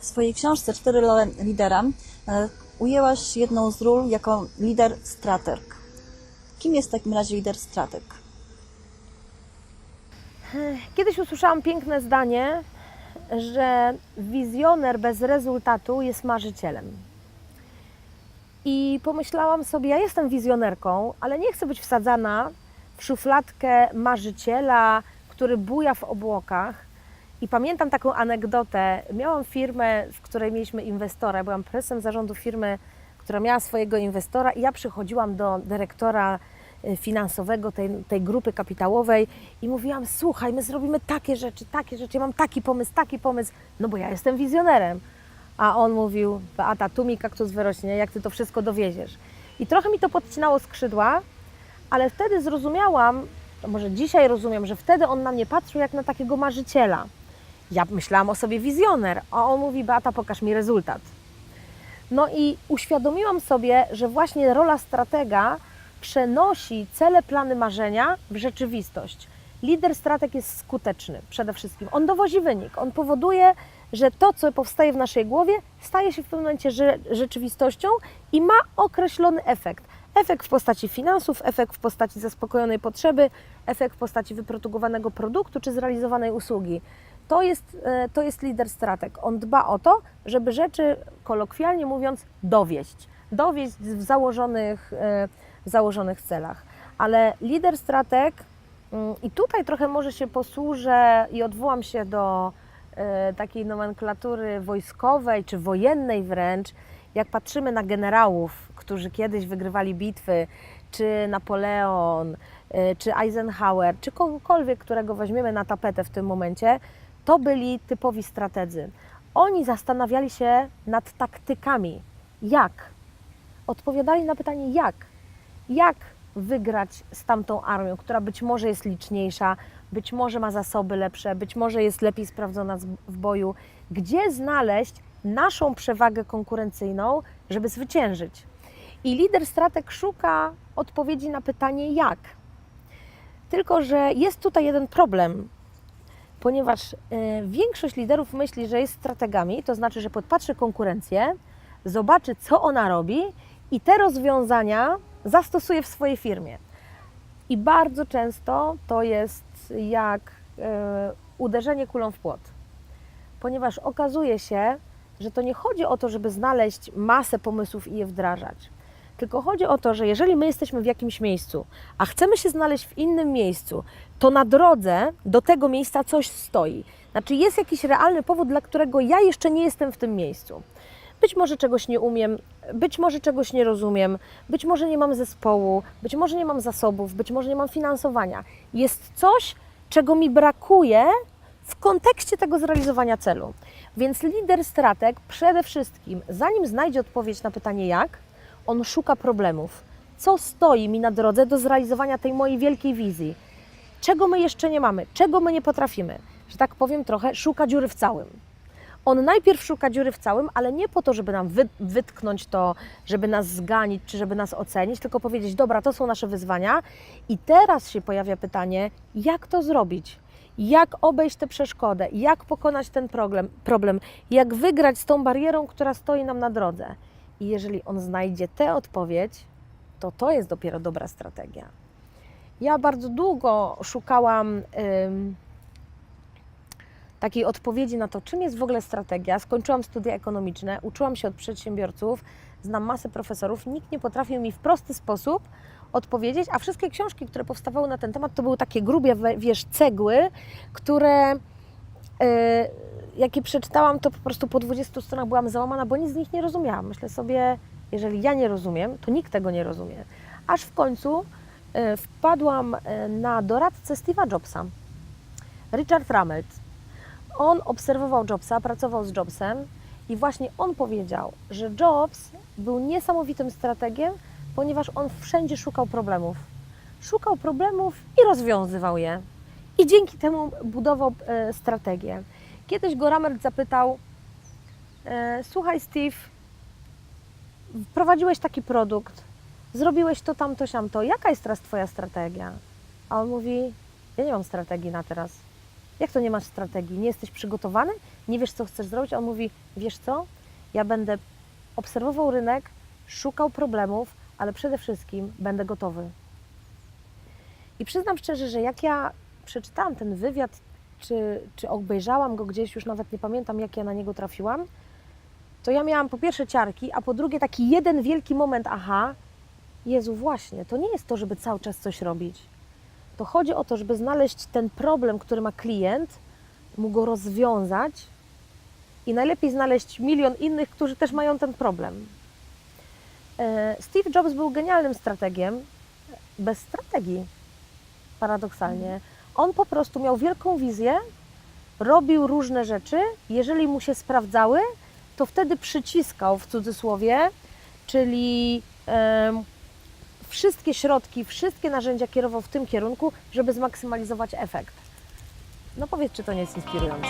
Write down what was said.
W swojej książce Cztery role lidera e, ujęłaś jedną z ról jako lider strateg. Kim jest w takim razie lider strateg? Kiedyś usłyszałam piękne zdanie, że wizjoner bez rezultatu jest marzycielem. I pomyślałam sobie, ja jestem wizjonerką, ale nie chcę być wsadzana w szufladkę marzyciela, który buja w obłokach. I pamiętam taką anegdotę. Miałam firmę, w której mieliśmy inwestora. Byłam prezesem zarządu firmy, która miała swojego inwestora, i ja przychodziłam do dyrektora y, finansowego tej, tej grupy kapitałowej i mówiłam: Słuchaj, my zrobimy takie rzeczy, takie rzeczy, ja mam taki pomysł, taki pomysł, no bo ja jestem wizjonerem. A on mówił: Beata, tu mi kaktus wyrośnie, jak ty to wszystko dowieziesz. I trochę mi to podcinało skrzydła, ale wtedy zrozumiałam, może dzisiaj rozumiem, że wtedy on na mnie patrzył jak na takiego marzyciela. Ja myślałam o sobie wizjoner, a on mówi: Beata, pokaż mi rezultat. No i uświadomiłam sobie, że właśnie rola stratega przenosi cele, plany, marzenia w rzeczywistość. Lider strateg jest skuteczny przede wszystkim. On dowozi wynik, on powoduje, że to, co powstaje w naszej głowie, staje się w pewnym momencie rze- rzeczywistością i ma określony efekt. Efekt w postaci finansów, efekt w postaci zaspokojonej potrzeby, efekt w postaci wyprodukowanego produktu czy zrealizowanej usługi. To jest, e, to jest lider strateg. On dba o to, żeby rzeczy, kolokwialnie mówiąc, dowieść. Dowieść w założonych, e, w założonych celach. Ale lider strateg, mm, i tutaj trochę może się posłużę i odwołam się do e, takiej nomenklatury wojskowej czy wojennej wręcz, jak patrzymy na generałów, którzy kiedyś wygrywali bitwy, czy Napoleon, czy Eisenhower, czy kogokolwiek, którego weźmiemy na tapetę w tym momencie, to byli typowi strategzy. Oni zastanawiali się nad taktykami. Jak? Odpowiadali na pytanie jak. Jak wygrać z tamtą armią, która być może jest liczniejsza, być może ma zasoby lepsze, być może jest lepiej sprawdzona w boju. Gdzie znaleźć naszą przewagę konkurencyjną, żeby zwyciężyć? I lider strateg szuka odpowiedzi na pytanie jak. Tylko, że jest tutaj jeden problem, ponieważ e, większość liderów myśli, że jest strategami, to znaczy, że podpatrzy konkurencję, zobaczy, co ona robi i te rozwiązania zastosuje w swojej firmie. I bardzo często to jest jak e, uderzenie kulą w płot, ponieważ okazuje się, że to nie chodzi o to, żeby znaleźć masę pomysłów i je wdrażać. Tylko chodzi o to, że jeżeli my jesteśmy w jakimś miejscu, a chcemy się znaleźć w innym miejscu, to na drodze do tego miejsca coś stoi. Znaczy jest jakiś realny powód, dla którego ja jeszcze nie jestem w tym miejscu. Być może czegoś nie umiem, być może czegoś nie rozumiem, być może nie mam zespołu, być może nie mam zasobów, być może nie mam finansowania. Jest coś, czego mi brakuje w kontekście tego zrealizowania celu. Więc lider strateg przede wszystkim, zanim znajdzie odpowiedź na pytanie jak, on szuka problemów. Co stoi mi na drodze do zrealizowania tej mojej wielkiej wizji? Czego my jeszcze nie mamy? Czego my nie potrafimy? Że tak powiem trochę, szuka dziury w całym. On najpierw szuka dziury w całym, ale nie po to, żeby nam wy, wytknąć to, żeby nas zganić, czy żeby nas ocenić, tylko powiedzieć, dobra, to są nasze wyzwania i teraz się pojawia pytanie, jak to zrobić? Jak obejść tę przeszkodę? Jak pokonać ten problem, problem? Jak wygrać z tą barierą, która stoi nam na drodze? I jeżeli on znajdzie tę odpowiedź, to to jest dopiero dobra strategia. Ja bardzo długo szukałam takiej odpowiedzi na to, czym jest w ogóle strategia. Skończyłam studia ekonomiczne, uczyłam się od przedsiębiorców, znam masę profesorów, nikt nie potrafił mi w prosty sposób odpowiedzieć, a wszystkie książki, które powstawały na ten temat, to były takie grubie, wiesz, cegły, które y, jakie przeczytałam, to po prostu po 20 stronach byłam załamana, bo nic z nich nie rozumiałam. Myślę sobie, jeżeli ja nie rozumiem, to nikt tego nie rozumie. Aż w końcu y, wpadłam y, na doradcę Steve'a Jobsa, Richard Rummelt. On obserwował Jobsa, pracował z Jobsem i właśnie on powiedział, że Jobs był niesamowitym strategiem, ponieważ on wszędzie szukał problemów. Szukał problemów i rozwiązywał je. I dzięki temu budował e, strategię. Kiedyś go Rummelt zapytał, e, słuchaj Steve, wprowadziłeś taki produkt, zrobiłeś to, tamto, siamto, jaka jest teraz Twoja strategia? A on mówi, ja nie mam strategii na teraz. Jak to nie masz strategii? Nie jesteś przygotowany? Nie wiesz, co chcesz zrobić? A on mówi, wiesz co? Ja będę obserwował rynek, szukał problemów, ale przede wszystkim będę gotowy. I przyznam szczerze, że jak ja przeczytałam ten wywiad, czy, czy obejrzałam go gdzieś, już nawet nie pamiętam, jak ja na niego trafiłam, to ja miałam po pierwsze ciarki, a po drugie taki jeden wielki moment, aha, Jezu, właśnie, to nie jest to, żeby cały czas coś robić. To chodzi o to, żeby znaleźć ten problem, który ma klient, mu go rozwiązać i najlepiej znaleźć milion innych, którzy też mają ten problem. E, Steve Jobs był genialnym strategiem, bez strategii, paradoksalnie. On po prostu miał wielką wizję, robił różne rzeczy, jeżeli mu się sprawdzały, to wtedy przyciskał w cudzysłowie, czyli wszystkie środki, wszystkie narzędzia kierował w tym kierunku, żeby zmaksymalizować efekt. No powiedz, czy to nie jest inspirujące.